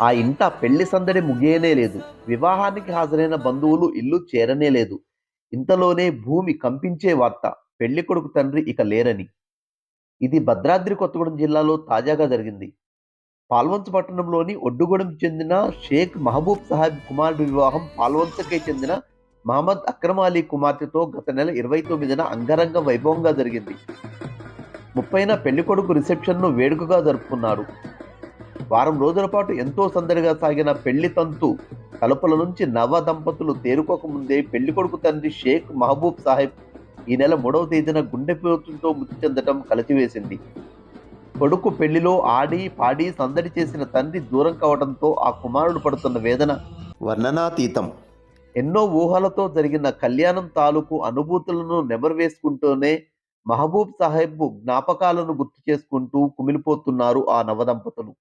ఆ ఇంట పెళ్ళి సందడి ముగియనే లేదు. వివాహానికి హాజరైన బంధువులు ఇల్లు చేరనే లేదు. ఇంతలోనే భూమి కంపించే వార్త పెళ్ళి కొడుకు తండ్రి ఇక లేరని. ఇది భద్రాద్రి కొత్తగూడెం జిల్లాలో తాజాగా జరిగింది. పాల్వంచ పట్టణంలోని ఒడ్డుగూడెం చెందిన షేక్ మహబూబ్ సాహెబ్ కుమారుడు వివాహం పాల్వంచకే చెందిన మహమ్మద్ అక్రమ్ అలీ కుమార్తెతో గత నెల ఇరవై తొమ్మిదిన అంగరంగ వైభవంగా జరిగింది. ముప్పైన పెళ్ళి కొడుకు రిసెప్షన్ను వేడుకగా జరుపుకున్నారు. వారం రోజుల పాటు ఎంతో సందడిగా సాగిన పెళ్ళి తంతు తలుపుల నుంచి నవ దంపతులు తేరుకోక ముందే పెళ్ళి కొడుకు తండ్రి షేక్ మహబూబ్ సాహెబ్ ఈ నెల మూడవ తేదీన గుండెపోతుతో మృతి చెందటం కలిచివేసింది. కొడుకు పెళ్ళిలో ఆడి పాడి సందడి చేసిన తండ్రి దూరం కావడంతో ఆ కుమారుడు పడుతున్న వేదన వర్ణనాతీతం. ఎన్నో ఊహలతో జరిగిన కళ్యాణం తాలూకు అనుభూతులను నెమరువేసుకుంటూనే మహబూబ్ సాహెబ్ జ్ఞాపకాలను గుర్తు చేసుకుంటూ కుమిలిపోతున్నారు ఆ నవదంపతులు